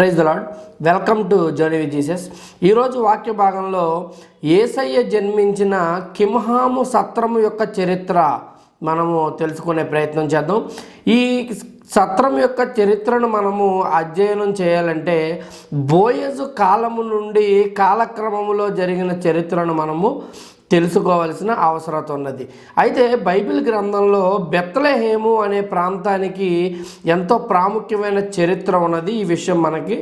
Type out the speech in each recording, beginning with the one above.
Praise the Lord welcome to journey with Jesus. ఈరోజు వాక్య భాగంలో ఏసయ్య జన్మించిన కింహాము సత్రము యొక్క చరిత్ర మనము తెలుసుకునే ప్రయత్నం చేద్దాం. ఈ సత్రం యొక్క చరిత్రను మనము అధ్యయనం చేయాలంటే బోయజు కాలము నుండి కాలక్రమంలో జరిగిన చరిత్రను మనము తెలుసుకోవాల్సిన అవసరత ఉన్నది. అయితే బైబిల్ గ్రంథంలో బెత్తలహేము అనే ప్రాంతానికి ఎంతో ప్రాముఖ్యమైన చరిత్ర ఉన్నది. ఈ విషయం మనకి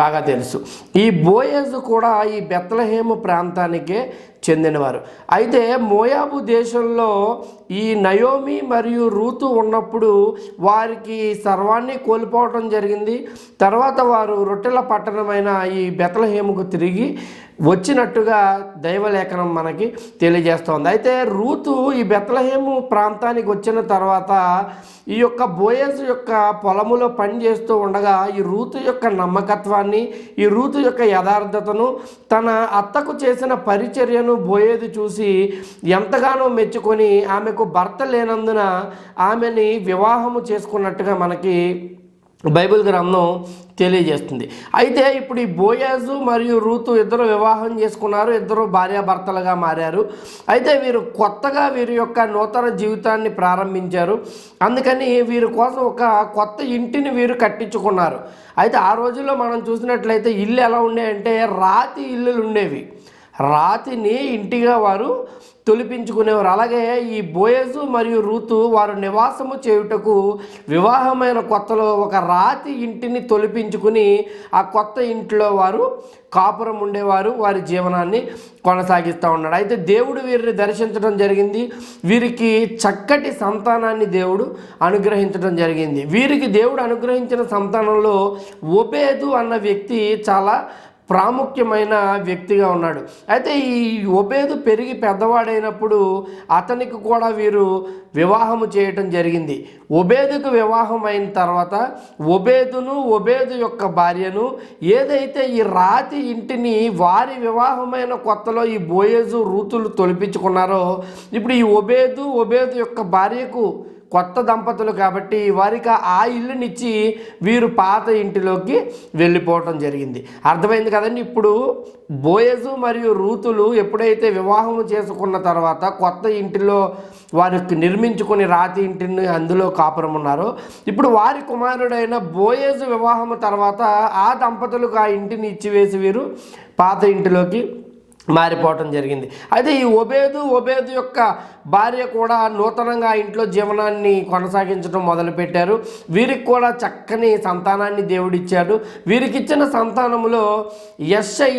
బాగా తెలుసు. ఈ బోయేజు కూడా ఈ బెత్తలహేము ప్రాంతానికే చెందినవారు. అయితే మోయాబు దేశంలో ఈ నయోమి మరియు రూతు ఉన్నప్పుడు వారికి సర్వాన్ని కోల్పోవటం జరిగింది. తర్వాత వారు రొట్టెల పట్టణమైన ఈ బెతలహేముకు తిరిగి వచ్చినట్టుగా దైవలేఖనం మనకి తెలియజేస్తోంది. అయితే రూతు ఈ బెత్తలహేము ప్రాంతానికి వచ్చిన తర్వాత ఈ యొక్క బోయస్ యొక్క పొలములో పని చేస్తూ ఉండగా ఈ రూతు యొక్క నమ్మకత్వాన్ని ఈ రూతు యొక్క యథార్థతను తన అత్తకు చేసిన పరిచర్యను బోయేది చూసి ఎంతగానో మెచ్చుకొని ఆమెకు భర్త లేనందున ఆమెని వివాహము చేసుకున్నట్టుగా మనకి బైబిల్ గ్రంథం తెలియజేస్తుంది. అయితే ఇప్పుడు ఈ బోయాజు మరియు రూతు ఇద్దరు వివాహం చేసుకున్నారు. ఇద్దరు భార్యాభర్తలుగా మారారు. అయితే వీరు కొత్తగా వీరి యొక్క నూతన జీవితాన్ని ప్రారంభించారు. అందుకని వీరి కోసం ఒక కొత్త ఇంటిని వీరు కట్టించుకున్నారు. అయితే ఆ రోజుల్లో మనం చూసినట్లయితే ఇల్లు ఎలా ఉండేవంటే రాతి ఇల్లులు ఉండేవి. రాతిని ఇంటిగా వారు తొలిపించుకునేవారు. అలాగే ఈ బోయజు మరియు రూతు వారు నివాసము చేయుటకు వివాహమైన కొత్తలో ఒక రాతి ఇంటిని తొలిపించుకుని ఆ కొత్త ఇంట్లో వారు కాపురం ఉండేవారు వారి జీవనాన్ని కొనసాగిస్తూ ఉన్నాడు. అయితే దేవుడు వీరిని దర్శించడం జరిగింది. వీరికి చక్కటి సంతానాన్ని దేవుడు అనుగ్రహించడం జరిగింది. వీరికి దేవుడు అనుగ్రహించిన సంతానంలో ఒబేదు అన్న వ్యక్తి చాలా ప్రాముఖ్యమైన వ్యక్తిగా ఉన్నాడు. అయితే ఈ ఒబేదు పెరిగి పెద్దవాడైనప్పుడు అతనికి కూడా వీరు వివాహము చేయటం జరిగింది. ఒబేదుకు వివాహం అయిన తర్వాత ఒబేదును ఒబేదు యొక్క భార్యను ఏదైతే ఈ రాతి ఇంటిని వారి వివాహమైన కొత్తలో ఈ బోయేజు రూతులు తొలిపించుకున్నారో ఇప్పుడు ఈ ఒబేదు ఒబేదు యొక్క భార్యకు కొత్త దంపతులు కాబట్టి వారికి ఆ ఇల్లునిచ్చి వీరు పాత ఇంటిలోకి వెళ్ళిపోవటం జరిగింది. అర్థమైంది కదండి? ఇప్పుడు బోయజు మరియు రూతులు ఎప్పుడైతే వివాహం చేసుకున్న తర్వాత కొత్త ఇంటిలో వారికి నిర్మించుకుని రాతి ఇంటిని అందులో కాపురం ఉన్నారో ఇప్పుడు వారి కుమారుడైన బోయేజు వివాహం తర్వాత ఆ దంపతులకు ఆ ఇంటిని ఇచ్చివేసి వీరు పాత ఇంటిలోకి మారిపోవటం జరిగింది. అయితే ఈ ఒబేదు ఒబేదు యొక్క భార్య కూడా నూతనంగా ఇంట్లో జీవనాన్ని కొనసాగించడం మొదలుపెట్టారు. వీరికి కూడా చక్కని సంతానాన్ని దేవుడిచ్చాడు. వీరికి ఇచ్చిన సంతానములో ఎస్ఐ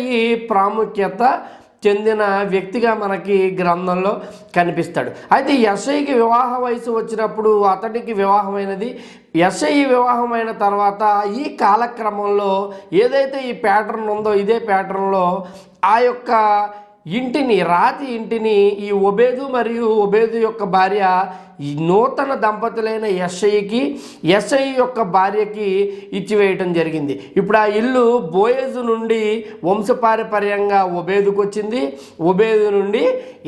ప్రాముఖ్యత చెందిన వ్యక్తిగా మనకి గ్రంథంలో కనిపిస్తాడు. అయితే ఎస్ఐకి వివాహ వయసు వచ్చినప్పుడు అతడికి వివాహమైనది. ఎస్ఐ వివాహమైన తర్వాత ఈ కాలక్రమంలో ఏదైతే ఈ ప్యాటర్న్ ఉందో ఇదే ప్యాటర్న్లో ఆ యొక్క ఇంటిని రాతి ఇంటిని ఈ ఒబేదు మరియు ఒబేదు యొక్క భార్య ఈ నూతన దంపతులైన ఎస్ఐకి ఎస్ఐ యొక్క భార్యకి ఇచ్చివేయటం జరిగింది. ఇప్పుడు ఆ ఇల్లు బోయేజు నుండి వంశపారపర్యంగా ఒబేదుకు వచ్చింది ఒబేదు నుండి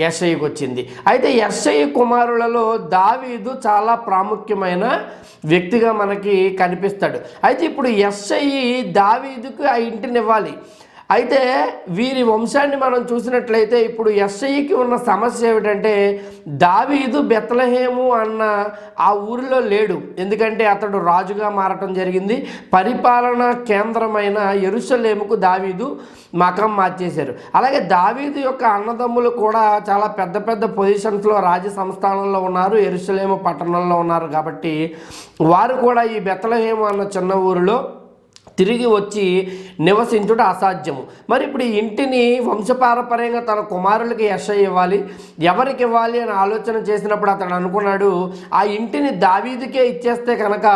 ఎస్ఐకి వచ్చింది అయితే ఎస్ఐ కుమారులలో దావీదు చాలా ప్రాముఖ్యమైన వ్యక్తిగా మనకి కనిపిస్తాడు. అయితే ఇప్పుడు ఎస్ఐ దావీదుకు ఆ ఇంటిని ఇవ్వాలి. అయితే వీరి వంశాన్ని మనం చూసినట్లయితే ఇప్పుడు ఎస్ఐకి ఉన్న సమస్య ఏమిటంటే దావీదు బెత్తలహేము అన్న ఆ ఊరిలో లేడు. ఎందుకంటే అతడు రాజుగా మారటం జరిగింది. పరిపాలనా కేంద్రమైన ఎరుసలేముకు దావీదు మకం మార్చేశారు. అలాగే దావీదు యొక్క అన్నదమ్ములు కూడా చాలా పెద్ద పెద్ద పొజిషన్స్లో రాజ సంస్థానంలో ఉన్నారు ఎరుసలేము పట్టణంలో ఉన్నారు. కాబట్టి వారు కూడా ఈ బెత్తలహేము అన్న చిన్న ఊరిలో తిరిగి వచ్చి నివసించుట అసాధ్యము. మరి ఇప్పుడు ఈ ఇంటిని వంశపారపర్యంగా తన కుమారులకి యశ ఇవ్వాలి ఎవరికి ఇవ్వాలి అని ఆలోచన చేసినప్పుడు అతను అనుకున్నాడు ఆ ఇంటిని దావీదుకే ఇచ్చేస్తే కనుక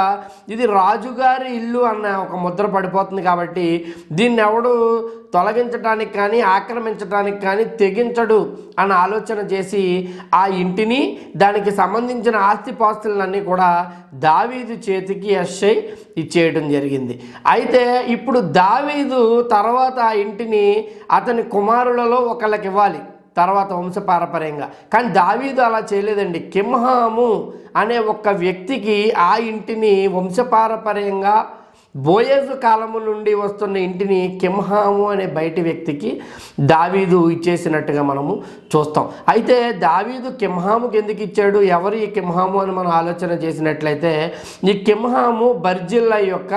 ఇది రాజుగారి ఇల్లు అన్న ఒక ముద్ర పడిపోతుంది కాబట్టి దీన్ని ఎవడు తొలగించడానికి కానీ ఆక్రమించడానికి కానీ తెగించడు అని ఆలోచన చేసి ఆ ఇంటిని దానికి సంబంధించిన ఆస్తిపాస్తులన్నీ కూడా దావీదు చేతికి ఎస్ఐ ఇచ్చేయడం జరిగింది. అయితే ఇప్పుడు దావి దావీదు తర్వాత ఆ ఇంటిని అతని కుమారులలో ఒకళ్ళకి ఇవ్వాలి. తర్వాత వంశపారపర్యంగా. కానీ దావీదు అలా చేయలేదండి. కింహాము అనే ఒక వ్యక్తికి ఆ ఇంటిని వంశపారపర్యంగా బోయేజు కాలము నుండి వస్తున్న ఇంటిని కింహాము అనే బయటి వ్యక్తికి దావీదు ఇచ్చేసినట్టుగా మనము చూస్తాం. అయితే దావీదు కింహాముకి ఎందుకు ఇచ్చాడు? ఎవరు ఈ కింహాము అని మనం ఆలోచన చేసినట్లయితే ఈ కింహాము బర్జిల్లా యొక్క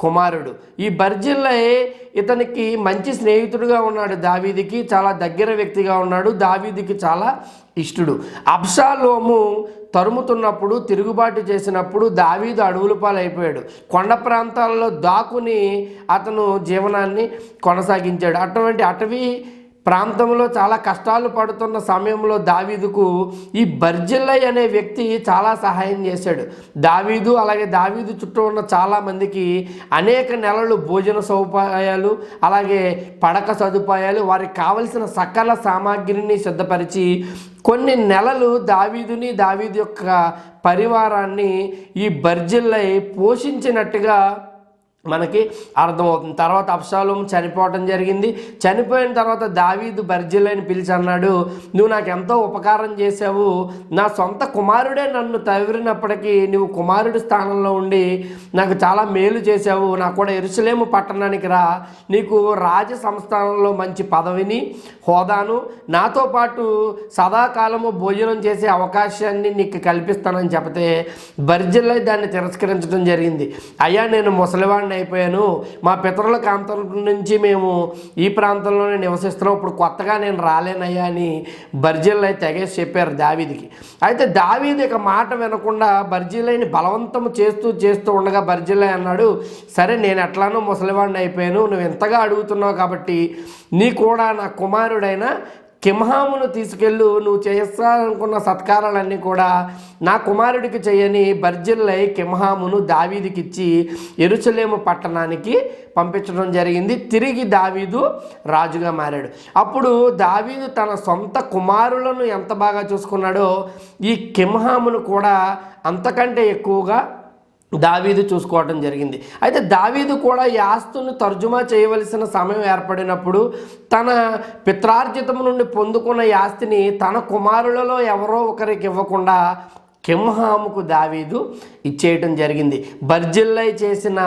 కుమారుడు. ఈ బర్జిల్లై ఇతనికి మంచి స్నేహితుడుగా ఉన్నాడు. దావీదికి చాలా దగ్గర వ్యక్తిగా ఉన్నాడు. దావీదికి చాలా ఇష్టడు. అబ్షాలోము తరుముతున్నప్పుడు తిరుగుబాటు చేసినప్పుడు దావీదు అడవుల పాలైపోయాడు. కొండ ప్రాంతాల్లో దాక్కుని అతను జీవనాన్ని కొనసాగించాడు. అటువంటి అటవీ ప్రాంతంలో చాలా కష్టాలు పడుతున్న సమయంలో దావీదుకు ఈ బర్జిల్లై అనే వ్యక్తి చాలా సహాయం చేశాడు. దావీదు అలాగే దావీదు చుట్టూ ఉన్న చాలామందికి అనేక నెలలు భోజన సదుపాయాలు అలాగే పడక సదుపాయాలు వారికి కావలసిన సకల సామాగ్రిని సిద్ధపరిచి కొన్ని నెలలు దావీదుని దావీదు యొక్క పరివారాన్ని ఈ బర్జిల్లై పోషించినట్టుగా మనకి అర్థమవుతుంది. తర్వాత అప్షాలోం చనిపోవటం జరిగింది. చనిపోయిన తర్వాత దావీదు బర్జిల్లని పిలిచి అన్నాడు నువ్వు నాకు ఎంతో ఉపకారం చేసావు నా సొంత కుమారుడే నన్ను తవిరినప్పటికీ నువ్వు కుమారుడి స్థానంలో ఉండి నాకు చాలా మేలు చేసావు నాకు కూడా ఎరుసలేము పట్టణానికి రా. నీకు రాజ సంస్థానంలో మంచి పదవిని హోదాను. నాతో పాటు సదాకాలము భోజనం చేసే అవకాశాన్ని నీకు కల్పిస్తానని చెప్తే బర్జిల్లై దాన్ని తిరస్కరించడం జరిగింది. అయ్యా నేను ముసలివాడిని అయిపోయాను. మా పితరుల ప్రాంతం నుంచి మేము ఈ ప్రాంతంలోనే నివసిస్తున్నాం. ఇప్పుడు కొత్తగా నేను రాలేనయ్యా అని బర్జిల్లై తెగేసి చెప్పారు దావీదికి. అయితే దావీది ఇక మాట వినకుండా బర్జీలైని బలవంతం చేస్తూ చేస్తూ ఉండగా బర్జీలై అన్నాడు సరే నేను ఎట్లానో ముసలివాడిని అయిపోయాను. నువ్వు ఎంతగా అడుగుతున్నావు కాబట్టి నీ కూడా నా కుమారుడైన కింహామును తీసుకెళ్ళు నువ్వు చేస్తాననుకున్న సత్కారాలన్నీ కూడా నా కుమారుడికి చేయని బర్జిల్లై కింహామును దావీదికిచ్చి ఎరుచలేము పట్టణానికి పంపించడం జరిగింది. తిరిగి దావీదు రాజుగా మారాడు. అప్పుడు దావీదు తన సొంత కుమారులను ఎంత బాగా చూసుకున్నాడో ఈ కింహామును కూడా అంతకంటే ఎక్కువగా దావీదు చూసుకోవటం జరిగింది. అయితే దావీదు కూడా ఈ ఆస్తుని తర్జుమా చేయవలసిన సమయం ఏర్పడినప్పుడు తన పిత్రార్జితం నుండి పొందుకున్న ఆస్తిని తన కుమారులలో ఎవరో ఒకరికి ఇవ్వకుండా కింహాముకు దావీదు ఇచ్చేయటం జరిగింది. బర్జిల్లై చేసిన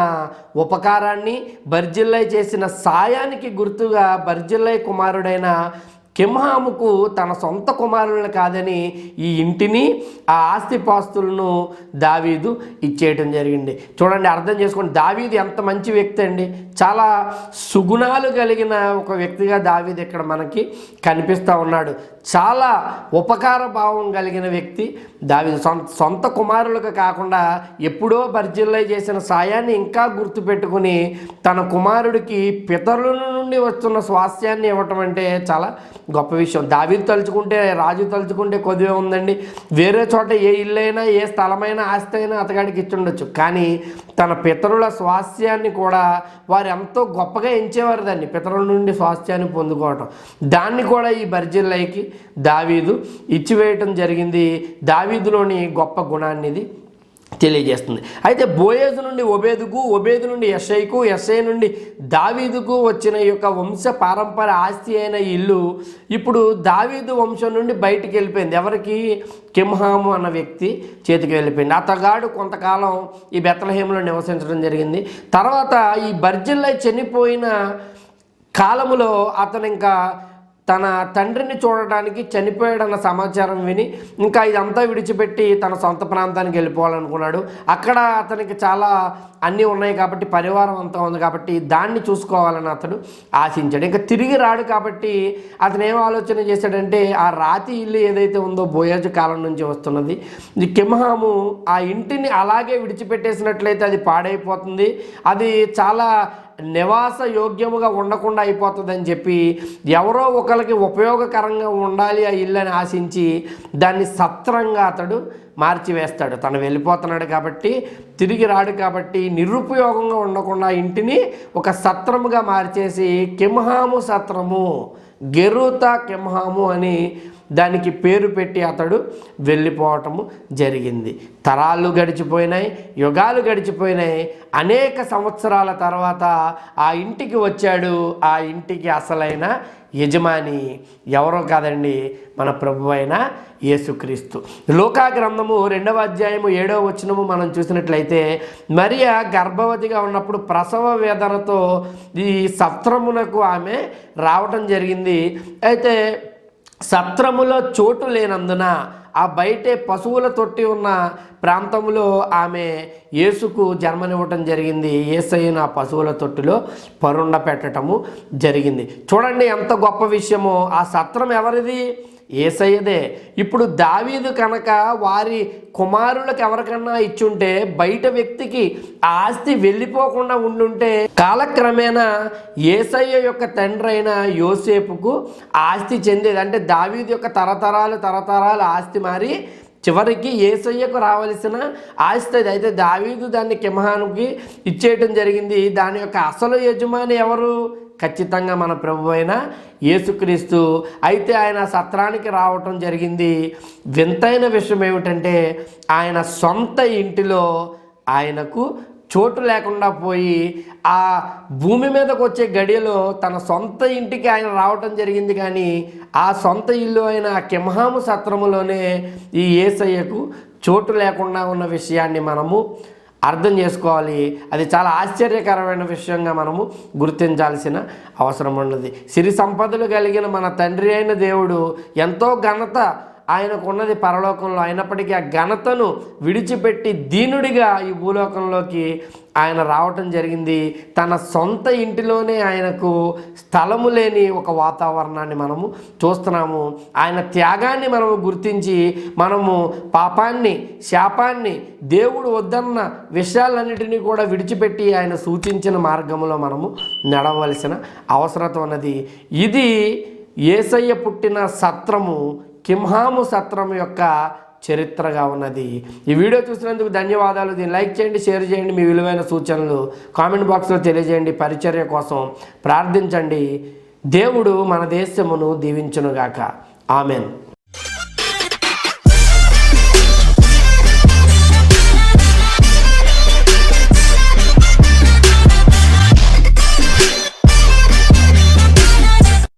ఉపకారాన్ని బర్జిల్లై చేసిన సాయానికి గుర్తుగా బర్జిల్లై కుమారుడైన కింహాముకు తన సొంత కుమారులను కాదని ఈ ఇంటిని ఆ ఆస్తిపాస్తులను దావీదు ఇచ్చేయటం జరిగింది. చూడండి అర్థం చేసుకోండి దావీదు ఎంత మంచి వ్యక్తి అండి. చాలా సుగుణాలు కలిగిన ఒక వ్యక్తిగా దావీదు ఇక్కడ మనకి కనిపిస్తూ ఉన్నాడు. చాలా ఉపకార భావం కలిగిన వ్యక్తి దావీదు. సొంత సొంత కుమారులకు కాకుండా ఎప్పుడో బర్జిల్లై చేసిన సాయాన్ని ఇంకా గుర్తుపెట్టుకుని తన కుమారుడికి పితరులను నుండి వస్తున్న స్వాస్థ్యాన్ని ఇవ్వటం అంటే చాలా గొప్ప విషయం. దావీదు తలుచుకుంటే రాజు తలుచుకుంటే కొద్దిగా ఉందండి. వేరే చోట ఏ ఇల్లైనా ఏ స్థలమైనా ఆస్తి అయినా అతగాడికి ఇచ్చుండొచ్చు. కానీ తన పితరుల స్వాస్థ్యాన్ని కూడా వారు ఎంతో గొప్పగా ఎంచేవారు దాన్ని పితరుల నుండి స్వాస్థ్యాన్ని పొందుకోవటం. దాన్ని కూడా ఈ బర్జిల్లైకి దావీదు ఇచ్చివేయటం జరిగింది. దావీదులోని గొప్ప గుణాన్ని ఇది తెలియజేస్తుంది. అయితే బోయేజు నుండి ఒబేదుకు ఒబేదు నుండి ఎస్ఐకు ఎస్ఐ నుండి దావీదుకు వచ్చిన యొక్క వంశ పారంపర ఆస్తి అయిన ఇల్లు ఇప్పుడు దావీదు వంశం నుండి బయటికి వెళ్ళిపోయింది. ఎవరికి? కింహాము అన్న వ్యక్తి చేతికి వెళ్ళిపోయింది. అతగాడు కొంతకాలం ఈ బెత్తలహేములో నివసించడం జరిగింది. తర్వాత ఈ బర్జిల్లై చనిపోయిన కాలములో అతను ఇంకా తన తండ్రిని చూడడానికి చనిపోయాడన్న సమాచారం విని ఇంకా ఇదంతా విడిచిపెట్టి తన సొంత ప్రాంతానికి వెళ్ళిపోవాలనుకున్నాడు. అక్కడ అతనికి చాలా అన్నీ ఉన్నాయి కాబట్టి పరివారం అంతా ఉంది కాబట్టి దాన్ని చూసుకోవాలని అతడు ఆశించాడు. ఇంకా తిరిగి రాడు కాబట్టి అతను ఏం ఆలోచన చేశాడంటే ఆ రాతి ఇల్లు ఏదైతే ఉందో బోయాజు కాలం నుంచి వస్తున్నది. ఈ కింహాము ఆ ఇంటిని అలాగే విడిచిపెట్టేసినట్లయితే అది పాడైపోతుంది. అది చాలా నివాస యోగ్యముగా ఉండకుండా అయిపోతుందని చెప్పి ఎవరో ఒకరికి ఉపయోగకరంగా ఉండాలి ఆ ఇల్లు అని ఆశించి దాన్ని సత్రంగా అతడు మార్చివేస్తాడు. తను వెళ్ళిపోతున్నాడు కాబట్టి తిరిగి రాడు కాబట్టి నిరుపయోగంగా ఉండకుండా ఇంటిని ఒక సత్రముగా మార్చేసి కింహాము సత్రము గెరూతా కింహాము అని దానికి పేరు పెట్టి అతడు వెళ్ళిపోవటము జరిగింది. తరాలు గడిచిపోయినాయి యుగాలు గడిచిపోయినాయి. అనేక సంవత్సరాల తర్వాత ఆ ఇంటికి వచ్చాడు. ఆ ఇంటికి అసలైన యజమాని ఎవరో కాదండి మన ప్రభు అయిన యేసుక్రీస్తు. లోకా గ్రంథము రెండవ అధ్యాయము ఏడవ వచనము మనం చూసినట్లయితే మరియా గర్భవతిగా ఉన్నప్పుడు ప్రసవ వేదనతో ఈ సత్రమునకు ఆమె రావటం జరిగింది. అయితే సత్రములో చోటు లేనందున ఆ బయటే పశువుల తొట్టి ఉన్న ప్రాంతంలో ఆమె యేసుకు జన్మనివ్వటం జరిగింది. ఏసైన ఆ పశువుల తొట్టిలో పరుండ పెట్టటము జరిగింది. చూడండి ఎంత గొప్ప విషయమో. ఆ సత్రం ఎవరిది? ఏసయ్యదే. ఇప్పుడు దావీదు కనుక వారి కుమారులకు ఎవరికన్నా ఇచ్చుంటే బయట వ్యక్తికి ఆస్తి వెళ్ళిపోకుండా ఉండుంటే కాలక్రమేణా ఏసయ్య యొక్క తండ్రి అయిన యోసేపుకు ఆస్తి చెందేది. అంటే దావీదు యొక్క తరతరాలు తరతరాలు ఆస్తి మారి చివరికి ఏసయ్యకు రావలసిన ఆస్తి అది. అయితే దావీదు దాన్ని కిమహానికి ఇచ్చేయటం జరిగింది. దాని యొక్క అసలు యజమాని ఎవరు? ఖచ్చితంగా మన ప్రభు అయిన యేసుక్రీస్తు. అయితే ఆయన సత్రానికి రావటం జరిగింది. వింతైన విషయం ఏమిటంటే ఆయన సొంత ఇంటిలో ఆయనకు చోటు లేకుండా పోయి ఆ భూమి మీదకు వచ్చే గడియలో తన సొంత ఇంటికి ఆయన రావటం జరిగింది. కానీ ఆ సొంత ఇల్లు అయిన కింహాము సత్రములోనే ఈ ఏసయ్యకు చోటు లేకుండా ఉన్న విషయాన్ని మనము అర్థం చేసుకోవాలి. అది చాలా ఆశ్చర్యకరమైన విషయంగా మనము గుర్తించాల్సిన అవసరం ఉన్నది. సిరి సంపదలు కలిగిన మన తండ్రి అయిన దేవుడు ఎంతో ఘనత ఆయనకున్నది పరలోకంలో అయినప్పటికీ ఆ ఘనతను విడిచిపెట్టి దీనుడిగా ఈ భూలోకంలోకి ఆయన రావటం జరిగింది. తన సొంత ఇంటిలోనే ఆయనకు స్థలము లేని ఒక వాతావరణాన్ని మనము చూస్తున్నాము. ఆయన త్యాగాన్ని మనము గుర్తించి మనము పాపాన్ని శాపాన్ని దేవుడు వద్దన్న విషయాలన్నిటినీ కూడా విడిచిపెట్టి ఆయన సూచించిన మార్గంలో మనము నడవలసిన అవసరత ఉన్నది. ఇది ఏసయ్య పుట్టిన సత్రము కింహాము సత్రం యొక్క చరిత్రగా ఉన్నది. ఈ వీడియో చూసినందుకు ధన్యవాదాలు. దీన్ని లైక్ చేయండి షేర్ చేయండి మీ విలువైన సూచనలు కామెంట్ బాక్స్లో తెలియజేయండి. పరిచర్య కోసం ప్రార్థించండి. దేవుడు మన దేశమును దీవించునుగాక. ఆమెన్.